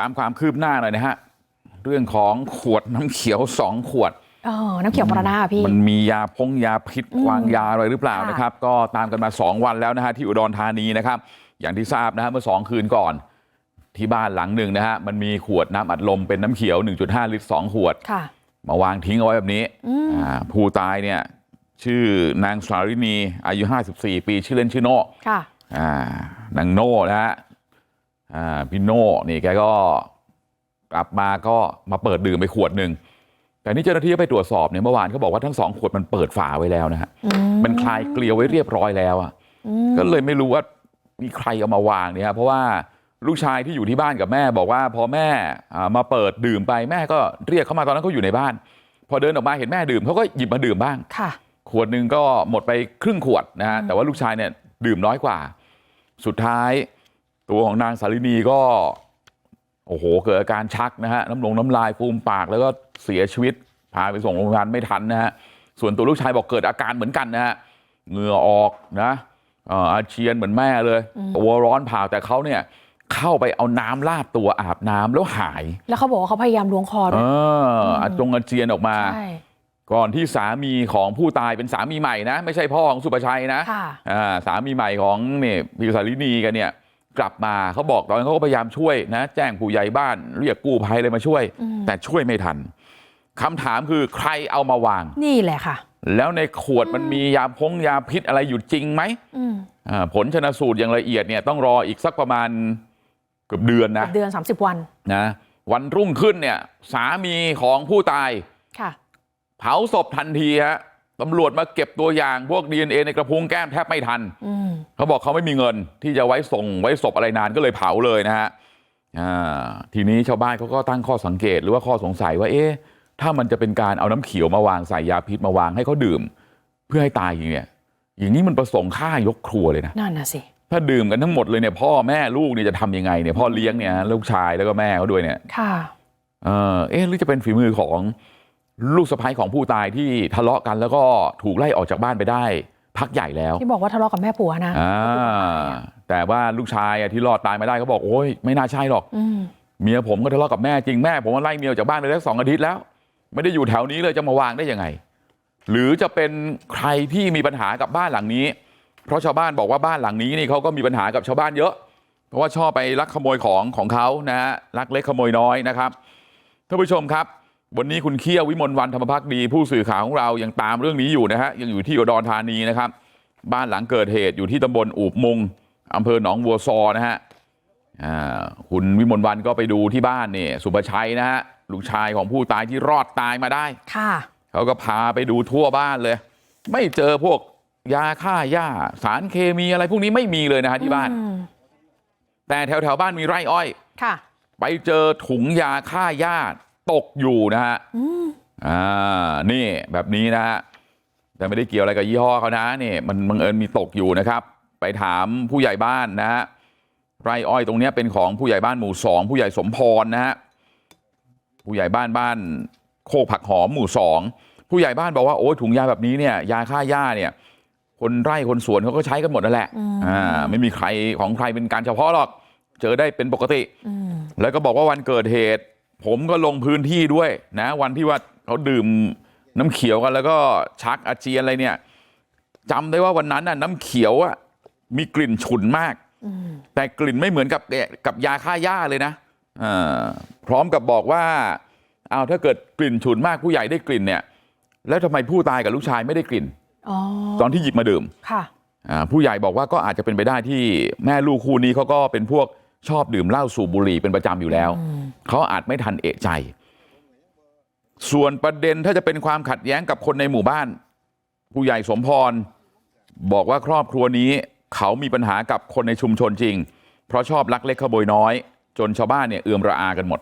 ตามความคืบหน้าหน่อยนะฮะเรื่องของขวดน้ำเขียวสองขวดเออน้ำเขียวมรณะอะพี่มันมียาพงยาพิษอืมวางยาอะไรหรือเปล่าค่ะนะครับก็ตามกันมา2วันแล้วนะฮะที่อุดรธานีนะครับอย่างที่ทราบนะฮะเมื่อ2คืนก่อนที่บ้านหลังหนึ่งนะฮะมันมีขวดน้ำอัดลมเป็นน้ำเขียว 1.5 ลิตร2ขวดค่ะมาวางทิ้งเอาไว้แบบนี้อืมอ่าผู้ตายเนี่ยชื่อนางสารินีอายุ 54 ปี ชื่อเล่นชื่อโน่ค่ะอ่านางโน่นะฮะ อ่าพี่โน่นี่แกก็กลับมาก็มาเปิดดื่มไปขวดหนึ่งแต่นี่เจ้าหน้าที่ไปตรวจสอบเนี่ยเมื่อวานเขาบอกว่าทั้งสองขวดมันเปิดฝาไว้แล้วนะฮะอืมันคลายเกลียวไว้เรียบร้อยแล้วอะอืมก็เลยไม่รู้ว่ามีใครเอามาวางเนี่ยครับเพราะว่าลูกชายที่อยู่ที่บ้านกับแม่บอกว่าพอแม่อ่ามาเปิดดื่มไปแม่ก็เรียกเขามาตอนนั้นเขาอยู่ในบ้าน พอเดินออกมาเห็นแม่ดื่มเขาก็หยิบมาดื่มบ้างค่ะขวดหนึ่งก็หมดไปครึ่งขวดนะฮะอืมแต่ว่าลูกชายเนี่ยดื่มน้อยกว่า สุดท้าย ตัวของนางสารินีก็โอ้โหเกิดอาการชักนะฮะน้ำลงน้ำลายฟูมปากแล้วก็เสียชีวิตพาไปส่งโรงพยาบาลไม่ทันนะฮะส่วนตัวลูกชายบอกเกิดอาการเหมือนกันนะฮะเหงื่อออกนะเอ่ออาเจียนเหมือนแม่เลยตัวร้อนเผาแต่เขาเนี่ยเข้าไปเอาน้ำลาดตัวอาบน้ำแล้วหายแล้วเขาบอกว่าเขาพยายามล้วงคอเอด้วยออาจงอาเจียนออกมาใช่ก่อนที่สามีของผู้ตายเป็นสามีใหม่นะ ไม่ใช่พ่อของสุประชัยนะค่ะอ่าสามีใหม่ของเนี่ยพี่สารินีกันเนี่ย กลับมาเขาบอกตอนนั้นเขาก็พยายามช่วยนะแจ้งผู้ใหญ่บ้านเรียกกู้ภัยเลยมาช่วยอืมแต่ช่วยไม่ทันคำถามคือใครเอามาวางนี่แหละค่ะแล้วในขวดมันมียาพงยาพิษอะไรอยู่จริงไหมอืมอ่าผลชนสูตรอย่างละเอียดเนี่ยต้องรออีกสักประมาณเกือบเดือนนะเดือน30วันนะวันรุ่งขึ้นเนี่ยสามีของผู้ตายค่ะเผาศพทันทีฮะ ตำรวจมาเก็บตัวอย่างพวก DNA ในกระพุ้งแก้มแทบไม่ทันอืมเขาบอกเขาไม่มีเงินที่จะไว้ส่งไว้ศพอะไรนานก็เลยเผาเลยนะฮะอ่าทีนี้ชาวบ้านเขาก็ตั้งข้อสังเกตหรือว่าข้อสงสัยว่าเอ๊ะถ้ามันจะเป็นการเอาน้ำเขียวมาวางใส่ยาพิษมาวางให้เขาดื่ม เพื่อให้ตายอย่างเนี้ยอย่างนี้มันประสงค์ฆ่ายกครัวเลยนะนั่นน่ะสิถ้าดื่มกันทั้งหมดเลยเนี่ยพ่อแม่ลูกเนี่ยจะทำยังไงเนี่ยพ่อเลี้ยงเนี่ยลูกชายแล้วก็แม่เขาด้วยเนี่ยค่ะเออเอ๊ะหรือจะเป็นฝีมือของ ลูกสะใภ้ของผู้ตายที่ทะเลาะกันแล้วก็ถูกไล่ออกจากบ้านไปได้พักใหญ่แล้วที่บอกว่าทะเลาะกับแม่ผัวนะอ่าแต่ว่าลูกชายอะที่รอดตายมาได้เขาบอกโอ้ยไม่น่าใช่หรอกอืมเมียผมก็ทะเลาะกับแม่จริงแม่ผมว่าไล่เมียออกจากบ้านไปได้สองอาทิตย์แล้วไม่ได้อยู่แถวนี้เลยจะมาวางได้ยังไงหรือจะเป็นใครที่มีปัญหากับบ้านหลังนี้ เพราะชาวบ้านบอกว่าบ้านหลังนี้นี่เขาก็มีปัญหากับชาวบ้านเยอะ เพราะว่าชอบไปลักขโมยของของเขานะฮะลักเล็กขโมยน้อยนะครับท่านผู้ชมครับ วันนี้คุณเคี่ยววิมลวันธรรมพักดีผู้สื่อข่าวของเรายังตามเรื่องนี้อยู่นะฮะยังอยู่ที่อุดรธานีนะครับบ้านหลังเกิดเหตุอยู่ที่ตำบลอูบมุงอำเภอหนองบัวซอนะฮะอ่าคุณวิมลวันก็ไปดูที่บ้านนี่สุประชัยนะฮะลูกชายของผู้ตายที่รอดตายมาได้ค่ะเขาก็พาไปดูทั่วบ้านเลย ไม่เจอพวกยาฆ่าหญ้าสารเคมีอะไรพวกนี้ไม่มีเลยนะฮะที่บ้านอืมแต่แถวแถวๆบ้านมีไร่อ้อย ค่ะ ไปเจอถุงยาฆ่าหญ้าต กอยู่นะฮะอืมอ่านี่แบบนี้นะฮะแต่ไม่ได้เกี่ยวอะไรกับยี่ห้อเขานะนี่มันบังเอิญมีตกอยู่นะครับไปถามผู้ใหญ่บ้านนะฮะไร่อ้อยตรงเนี้ยเป็นของผู้ใหญ่บ้านหมู่สองผู้ใหญ่สมพรนะฮะผู้ใหญ่บ้านบ้านโคกผักหอมหมู่สองผู้ใหญ่บ้านบอกว่าโอ้ยถุงยาแบบนี้เนี่ยยาฆ่าหญ้าเนี่ยคนไร่คนสวนเขาก็ใช้กันหมดนั่นแหละอืมอ่าไม่มีใครของใครเป็นการเฉพาะหรอกเจอได้เป็นปกติอืมแล้วก็บอกว่าวันเกิดเหตุ ผมก็ลงพื้นที่ด้วยนะวันที่ว่าเขาดื่มน้ำเขียวกันแล้วก็ชักอาเจียนอะไรเนี่ยจำได้ว่าวันนั้นน่ะน้ำเขียวอะมีกลิ่นฉุนมากอืมแต่กลิ่นไม่เหมือนกับเนี่ยกับยาฆ่าหญ้าเลยนะอ่าพร้อมกับบอกว่าเอาวถ้าเกิดกลิ่นฉุนมากผู้ใหญ่ได้กลิ่นเนี่ยแล้วทำไมผู้ตายกับลูกชายไม่ได้กลิ่นอ๋อตอนที่หยิบมาดื่มค่ะอ่าผู้ใหญ่บอกว่าก็อาจจะเป็นไปได้ที่แม่ลูกคู่นี้เขาก็เป็นพวก ชอบดื่มเหล้าสูบบุหรี่เป็นประจำอยู่แล้วอืมเขาอาจไม่ทันเอะใจส่วนประเด็นถ้าจะเป็นความขัดแย้งกับคนในหมู่บ้านผู้ใหญ่สมพรบอกว่าครอบครัวนี้เขามีปัญหากับคนในชุมชนจริงเพราะชอบลักเล็กขโมยน้อยจนชาวบ้านเนี่ยเอือมระอากันหมด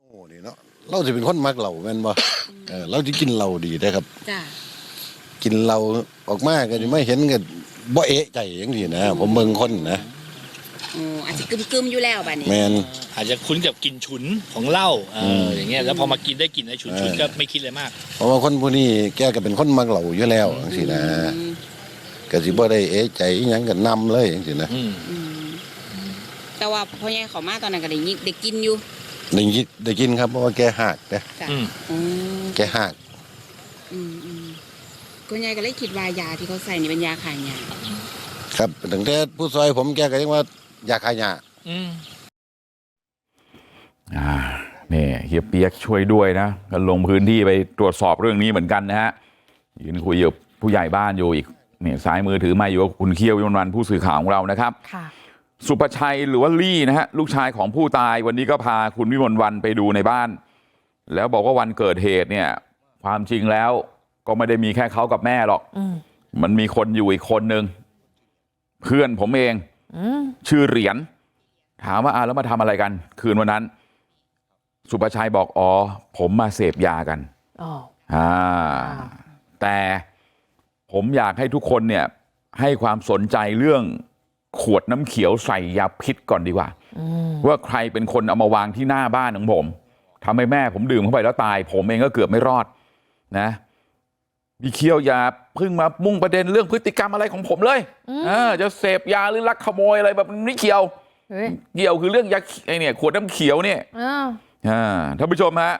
โอ้นี่เนาะเราจะเป็นคนมักเหล้าแม่นบ่เออเราจะกินเหล้าดีได้ครับจ้ะกินเหล้าออกมาก็จะไม่เห็นก็ บ่เอะใจจังซี่นะ ผมเบิ่งคนนะอืออาจจะกึมกึมๆอยู่แล้วบัดนี้แม่นอาจจะคุ้นกับกลิ่นฉุนของเหล้าเออมอย่างเงี้ยแล้วพอมากินได้กลิ่นไอ้ฉุนเอฉุนอก็ไม่คิดเลยมาก เพราะว่าคนผู้นี้แกก็เป็นคนมักเหล้าอยู่แล้วจังซี่นะอืมก็สิบ่ได้เอะใจอิหยังก็นำเลยจังซี่นะอืมอืมแต่ว่าพ่อใหญ่เขามาตอนนั้นก็ได้ยินได้กินอยู่ได้ยินได้กินครับเพราะว่าแกหักนะจ้ะอืมอืมแกหักอืมอืม พ่อใหญ่ก็เลยคิดว่ายาที่เขาใส่นี่เป็นยาขายยาครับตั้งแต่ผู้ซอยผมแกก็ยังว่าอยากขายหยาอืมอ่านี่เฮียเปียกช่วยด้วยนะก็ลงพื้นที่ไปตรวจสอบเรื่องนี้เหมือนกันนะฮะยืนคุยกับผู้ใหญ่บ้านอยู่อีกเนี่ยซ้ายมือถือไมาอยู่กับคุณเคียววิมลวันผู้สื่อข่าวของเรานะครับค่ะสุภชัยหรือว่าลี่นะฮะลูกชายของผู้ตายวันนี้ก็พาคุณวิมลวันไปดูในบ้าน แล้วบอกว่าวันเกิดเหตุเนี่ย ความจริงแล้ว ก็ไม่ได้มีแค่เขากับแม่หรอกอืมมันมีคนอยู่อีกคนนึงเพื่อนผมเองอืมชื่อเหรียญถามว่าอ่าแล้วมาทำอะไรกันคืนวันนั้นสุภชัยบอกอ๋อผมมาเสพยากันอ๋ออ่าอ่าแต่ผมอยากให้ทุกคนเนี่ยให้ความสนใจเรื่องขวดน้ำเขียวใส่ยาพิษก่อนดีกว่าอืมว่าใครเป็นคนเอามาวางที่หน้าบ้านของผมทำให้แม่ผมดื่มเข้าไปแล้วตายผมเองก็เกือบไม่รอดนะ พี่เคียวอย่าเพิ่งมามุ่งประเด็นเรื่องพฤติกรรมอะไรของผมเลยเออจะเสพยาหรือลักขโมยอะไรแบบนี้ไม่เกี่ยวเฮ้ยเกี่ยวคือเรื่องยาไอเนี่ยขวดน้ำเขียวเนี่ยอ้าวอ่าท่านผู้ชมฮะ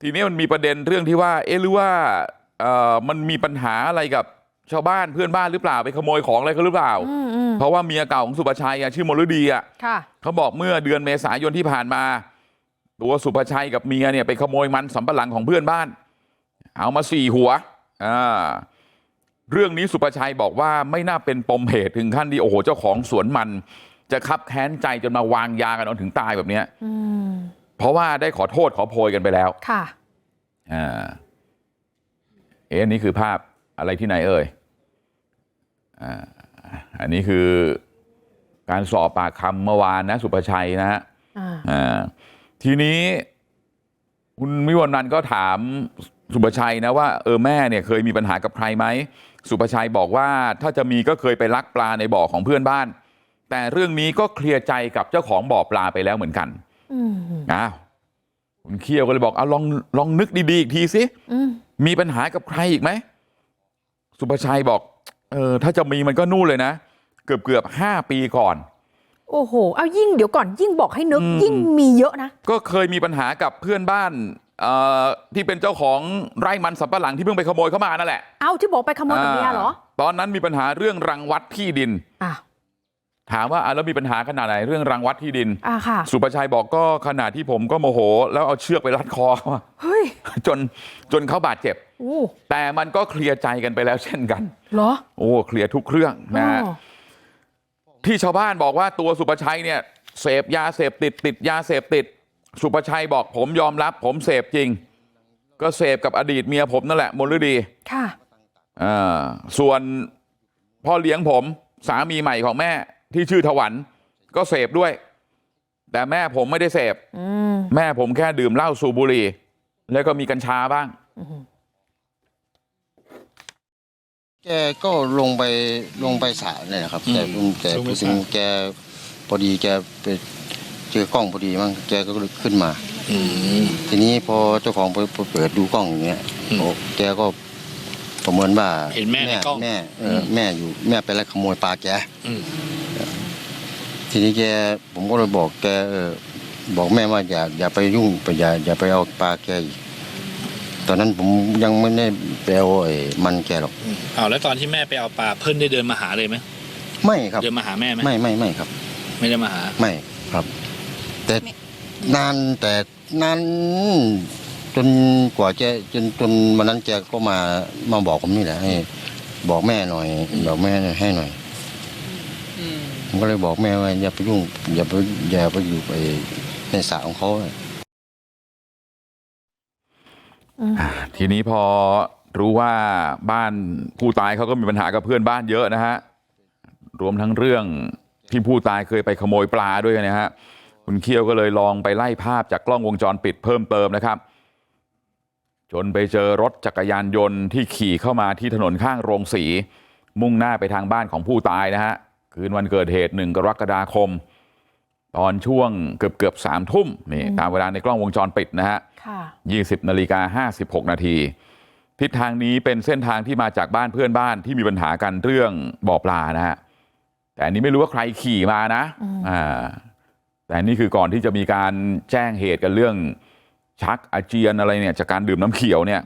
ทีนี้มันมีประเด็นเรื่องที่ว่าเอ๊ะหรือว่าเอ่อมันมีปัญหาอะไรกับชาวบ้านเพื่อนบ้านหรือเปล่าไปขโมยของอะไรเขาหรือเปล่าอืมอืมเพราะว่าเมียเก่าของสุภชัยอะชื่อมลดีอะค่ะเขาบอกเมื่อเดือนเมษายนที่ผ่านมา ตัวสุภชัยกับเมียเนี่ยไปขโมยมันสำปะหลังของเพื่อนบ้าน เอามาสี่หัว อ่าเรื่องนี้สุภชัยบอกว่าไม่น่าเป็นปมเหตุถึงขั้นที่โอ้โหเจ้าของสวนมันจะคับแค้นใจจนมาวางยากันเอาถึงตายแบบเนี้ยอืมเพราะว่าได้ขอโทษขอโพยกันไปแล้วค่ะอ่าเอ๊ะอันนี่คือภาพอะไรที่ไหนเอ่ยอ่าอันนี้คือการสอบปากคำเมื่อวานนะสุภชัยนะฮะอ่าอ่าทีนี้คุณวิวรนันท์ก็ถาม สุภชัยนะว่าเออแม่เนี่ยเคยมีปัญหากับใครไหมสุภชัยบอกว่าถ้าจะมีก็เคยไปลักปลาในบ่อของเพื่อนบ้าน แต่เรื่องนี้ก็เคลียร์ใจกับเจ้าของบ่อปลาไปแล้วเหมือนกันอืมอ้าวคุณเคียวก็เลยบอกเอาลองลองนึกดีๆอีกทีสิอืมมีปัญหากับใครอีกไหมสุภชัยบอกเออถ้าจะมีมันก็นู่นเลยนะ เกือบเกือบห้าปีก่อน โอ้โห เอายิ่งเดี๋ยวก่อนยิ่งบอกให้นึกอืมยิ่งมีเยอะนะ ก็เคยมีปัญหากับเพื่อนบ้านเอ่อที่เป็นเจ้าของไร่มันสำปะหลังที่เพิ่งไปขโมยเข้ามานั่นแหละเอาที่บอกไปขโมยกับเมียเหรอาตอนนั้นมีปัญหาเรื่องรังวัดที่ดินอะถามว่าอะแล้วมีปัญหาขนาดไหนเรื่องรังวัดที่ดินอะค่ะสุภชัยบอกก็ขนาดที่ผมก็โมโห แล้วเอาเชือกไปรัดคอเขาอะเฮ้ยจนจนเขาบาดเจ็บอู้แต่มันก็เคลียร์ใจกันไปแล้วเช่นกันเหรอโอ้เคลียร์ทุกเครื่องนะฮะอ๋อที่ชาวบ้านบอกว่าตัวสุประชัยเนี่ยเสพยาเสพติดติดยาเสพติด สุประชัยบอกผมยอมรับผมเสพจริงก็เสพกับอดีตเมียผมนั่นแหละมลฤดีค่ะอ่าส่วนพ่อเลี้ยงผมสามีใหม่ของแม่ที่ชื่อถวันก็เสพด้วยแต่แม่ผมไม่ได้เสพอืมแม่ผมแค่ดื่มเหล้าสูบบุหรี่แล้วก็มีกัญชาบ้างแกก็ลงไปลงไปสระเนี่ยนะครับอืมแต่ลุงแกลงไปไปสระถึงแกพอดีแกไป เจอกล้องพอดีมั้งแกก็เลยขึ้นมา อืม ทีนี้พอเจ้าของไปไปเปิดดูกล้องอย่างเงี้ยอืมโอ้แกก็ประเมินว่าเห็นแม่ในกล้อง แม่เอออมแม่อยู่แม่ไปลักขโมยปลาแก อืม ทีนี้แกผมก็เลยบอกแกเออบอกแม่ว่าอย่าอย่าไปยุ่งไปอย่าอย่าไปเอาปลาแกอีกตอนนั้นผมยังไม่ได้ไปเอาไอ้มันแกหรอกอืมเอาแล้วตอนที่แม่ไปเอาปลาเพิ่นได้เดินมาหาเลยไหมไม่ครับ เดินมาหาแม่ไหมไม่ไม่ไม่ครับ ไม่ได้มาหา ไม่ครับ แต่นานแต่นานจนกว่าแกจนจนวันนั้นแกก็มามาบอกผมนี่แหละให้บอกแม่หน่อยบอกแม่ให้หน่อยอืมผมก็เลยบอกแม่ว่าอย่าไปยุ่งอย่าไปอย่าไปอยู่ไปในสระของเขาอืมทีนี้พอรู้ว่าบ้านผู้ตายเขาก็มีปัญหากับเพื่อนบ้านเยอะนะฮะ รวมทั้งเรื่องที่ผู้ตายเคยไปขโมยปลาด้วยนะฮะ คุณเคียวก็เลยลองไปไล่ภาพจากกล้องวงจรปิดเพิ่มเติมนะครับจนไปเจอรถจักรยานยนต์ที่ขี่เข้ามาที่ถนนข้างโรงสีมุ่งหน้าไปทางบ้านของผู้ตายนะฮะคืนวันเกิดเหตุหนึ่งกรกฎาคมตอนช่วงเกือบเกือบๆสามทุ่มนี่ตามเวลาในกล้องวงจรปิดนะฮะค่ะ20นาฬิกา56นาทีทิศทางนี้เป็นเส้นทางที่มาจากบ้านเพื่อนบ้านที่มีปัญหากันเรื่องบ่อปลานะฮะแต่อันนี้ไม่รู้ว่าใครขี่มานะอืมอ่า แต่นี่คือก่อนที่จะมีการแจ้งเหตุกันเรื่องชักอาเจียนอะไรเนี่ยจากการดื่มน้ำเขียวเนี่ย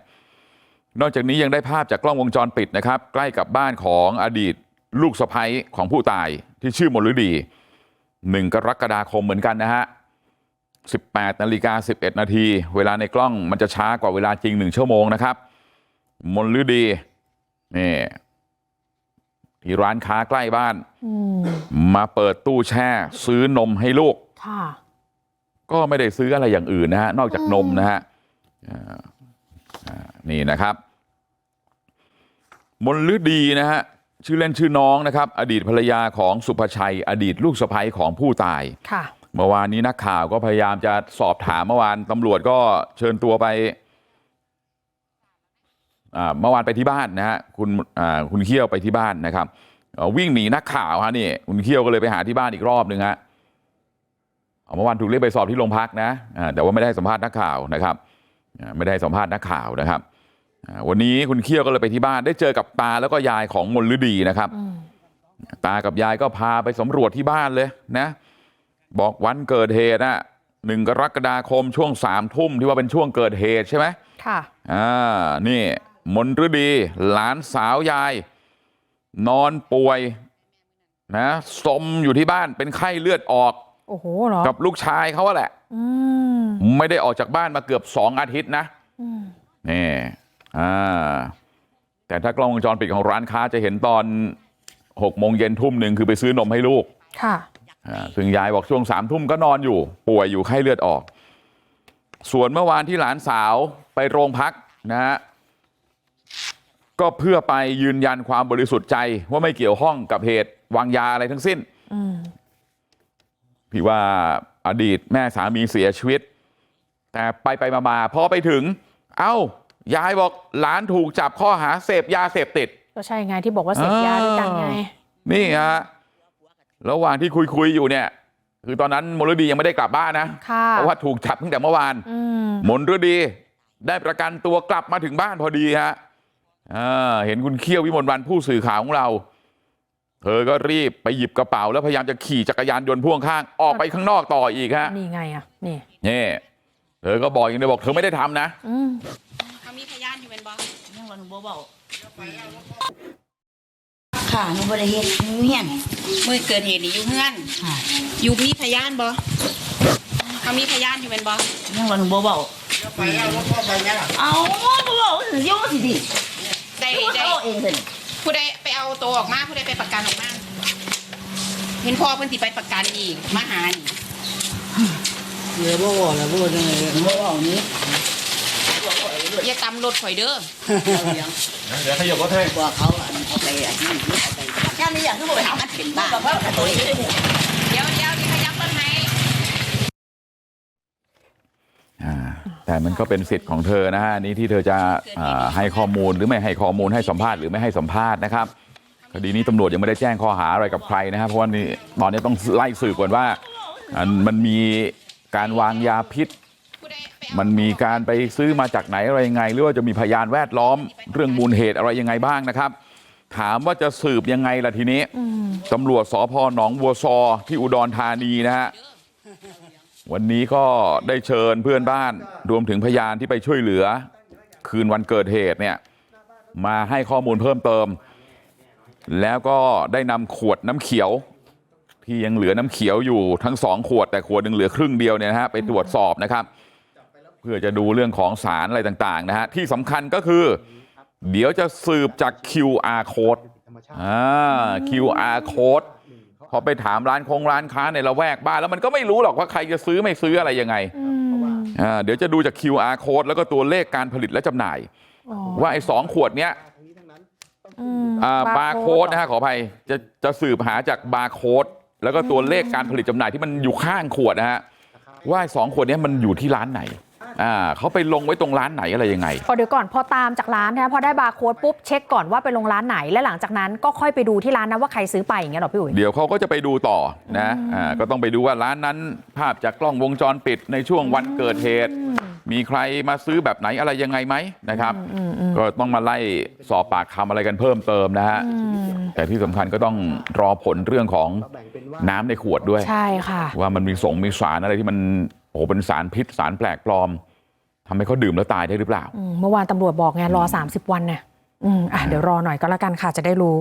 นอกจากนี้ยังได้ภาพจากกล้องวงจรปิดนะครับใกล้กับบ้านของอดีตลูกสะใภ้ของผู้ตายที่ชื่อมลฤดีหนึ่งกรกฎาคมเหมือนกันนะฮะ18นาฬิกา11นาทีเวลาในกล้องมันจะช้ากว่าเวลาจริงหนึ่งชั่วโมงนะครับมลฤดีนี่ที่ร้านค้าใกล้บ้านอืมมาเปิดตู้แช่ซื้อนมให้ลูก ค่ะก็ไม่ได้ซื้ออะไรอย่างอื่นนะฮะนอกจากนมนะฮะอ่าอ่านี่นะครับมนฤดีนะฮะชื่อเล่นชื่อน้องนะครับอดีตภรรยาของสุภชัยอดีตลูกสะใภ้ของผู้ตายค่ะเมื่อวานนี้นักข่าวก็พยายามจะสอบถามเมื่อวานตำรวจก็เชิญตัวไปอ่าเมื่อวานไปที่บ้านนะฮะคุณอ่าคุณเขี้ยวไปที่บ้านนะครับเอ่อวิ่งหนีนักข่าวฮะนี่คุณเขี้ยวก็เลยไปหาที่บ้านอีกรอบหนึ่งฮะ เอาเมื่อวานถูกเรียกไปสอบที่โรงพักนะอ่าแต่ว่าไม่ได้ให้สัมภาษณ์นักข่าวนะครับอ่าไม่ได้ให้สัมภาษณ์นักข่าวนะครับอ่าวันนี้คุณเขี้ยวก็เลยไปที่บ้านได้เจอกับตาแล้วก็ยายของมนฤดีนะครับอืมตากับยายก็พาไปสำรวจที่บ้านเลยนะบอกวันเกิดเหตุน่ะหนึ่งกรกฎาคมช่วงสามทุ่มที่ว่าเป็นช่วงเกิดเหตุใช่ไหมค่ะอ่านี่มนฤดีหลานสาวยาย นอนป่วยนะสมอยู่ที่บ้านเป็นไข้เลือดออก โอ้โหเหรอกับลูกชายเขาอะแหละอืมไม่ได้ออกจากบ้านมาเกือบสองอาทิตย์นะอืมนี่อ่าแต่ถ้ากล้องวงจรปิดของร้านค้าจะเห็นตอนหกโมงเย็นทุ่มหนึ่งคือไปซื้อนมให้ลูกค่ะอ่าซึ่งยายบอกช่วงสามทุ่มก็นอนอยู่ป่วยอยู่ไข้เลือดออก ส่วนเมื่อวานที่หลานสาวไปโรงพักนะฮะก็เพื่อไปยืนยันความบริสุทธิ์ใจว่าไม่เกี่ยวข้องกับเหตุวางยาอะไรทั้งสิ้น อืมพี่ว่าอดีตแม่สามีเสียชีวิตแต่ไปไปมามาพอไปถึงเอ้ายายบอกหลานถูกจับข้อหาเสพยาเสพติดก็ใช่ไงที่บอกว่าเสพยาด้วยกันไงนี่ฮะระหว่างที่คุยคุยๆอยู่เนี่ยคือตอนนั้นมลดียังไม่ได้กลับบ้านนะค่ะเพราะว่าถูกจับตั้งแต่เมื่อวานอืมมนฤดีได้ประกันตัวกลับมาถึงบ้านพอดีฮะอ่าเห็นคุณเขี้ยววิมลวันผู้สื่อข่าวของเรา เธอก็รีบไปหยิบกระเป๋าแล้วพยายามจะขี่จักรยานยนต์พ่วงข้างออกไปข้างนอกต่ออีกฮะนี่ไงอะนี่นี่เธอก็บอกอย่างเดียวบอกเธอไม่ได้ทำนะอืมเขามีพยานอยู่เป็นบ่ยังว่าหนูบ่เบาค่ะหนูบ่ได้เฮ็ดหนูเฮียนเมื่อเกิดเหตุนี่อยู่เฮือนค่ะอยู่มีพยานบ่เขามีพยานอยู่เป็นบ่ยังว่าหนูบ่เบาเอาบ่เบาสิโยสิดิได้ผู้ได้ เอาเองเพิ่นผู้ใดไปเอาตัวออกมาผู้ใดไปประกันออกมาเห็นพ่อเพิ่นสิไปประกันอีกมาหานี่เดี๋ยวบ่เว้าแล้วบ่ได้บ่เว้านี้อย่าตำรถข่อยเด้อเดี๋ยวขยับรถให้บอกเขาอันเอาไปอันนั้นเอาไปย่านนี้อย่างคือบ่ไปหามันเป็นบ้าตัวนี้ เดี๋ยวเดี๋ยวนี่ขยับรถให้ อ่า แต่มันก็เป็นสิทธิ์ของเธอนะฮะอันนี้ที่เธอจะอ่าให้ข้อมูลหรือไม่ให้ข้อมูลให้สัมภาษณ์หรือไม่ให้สัมภาษณ์นะครับคดีนี้ตำรวจยังไม่ได้แจ้งข้อหาอะไรกับใครนะครับเพราะว่านี่ตอนนี้ต้องไล่สืบก่อนว่าอันมันมีการวางยาพิษผู้ใดไปเอามันมีการไปซื้อมาจากไหนอะไรยังไง หรือว่าจะมีพยานแวดล้อมเรื่องมูลเหตุอะไรยังไงบ้างนะครับ ถามว่าจะสืบยังไงล่ะทีนี้อืมตำรวจสพหนองบัวซอที่อุดรธานีนะฮะ วันนี้ก็ได้เชิญเพื่อนบ้านรวมถึงพยานที่ไปช่วยเหลือคืนวันเกิดเหตุเนี่ยมาให้ข้อมูลเพิ่มเติมแล้วก็ได้นำขวดน้ำเขียวที่ยังเหลือน้ำเขียวอยู่ทั้งสองขวดแต่ขวดหนึ่งเหลือครึ่งเดียวเนี่ยนะฮะไปตรวจสอบนะครับเพื่อจะดูเรื่องของสารอะไรต่างๆนะฮะที่สำคัญก็คือเดี๋ยวจะสืบจาก QR code อ่า QR code อไปถามร้านคงร้านค้าในละแวกบ้านแล้วมันก็ไม่รู้หรอกว่าใครจะซื้อไม่ซื้ออะไรยังไงอืมอ่าเดี๋ยวจะดูจาก QR code แล้วก็ตัวเลขการผลิตและจำหน่ายอ๋อว่าไอ้สองขวดเนี้ยอืมอ่าบาร์โค้ดนะฮะขออภัยจะจะสืบหาจากบาร์โค้ดแล้วก็ตัวเลขการผลิตจำหน่ายที่มันอยู่ข้างขวดนะฮะว่าไอ้สองขวดเนี้ยมันอยู่ที่ร้านไหน อ่าเขาไปลงไว้ตรงร้านไหนอะไรยังไงพอเดี๋ยวก่อนพอตามจากร้านนะพอได้บาร์โค้ดปุ๊บเช็คก่อนว่าไปลงร้านไหนและหลังจากนั้นก็ค่อยไปดูที่ร้านนะว่าใครซื้อไปอย่างเงี้ยหรอพี่อุ๋ยเดี๋ยวเขาก็จะไปดูต่อนะอ่าก็ต้องไปดูว่าร้านนั้นภาพจากกล้องวงจรปิดในช่วงวันเกิดเหตุมมีใครมาซื้อแบบไหนอะไรยังไงไหมนะครับก็ต้องมาไล่สอบปากคำอะไรกันเพิ่มเติมนะฮะแต่ที่สำคัญก็ต้องรอผลเรื่องของน้ำในขวดด้วยใช่ค่ะว่ามันมีสงมีสารอะไรที่มัน โอ้โหเป็นสารพิษสารแปลกปลอมทำให้เขาดื่มแล้วตายได้หรือเปล่าเมื่อวานตำรวจบอกไงรอสามสิบวันเนี่ยอืมอะเดี๋ยวรอหน่อยก็แล้วกันค่ะจะได้รู้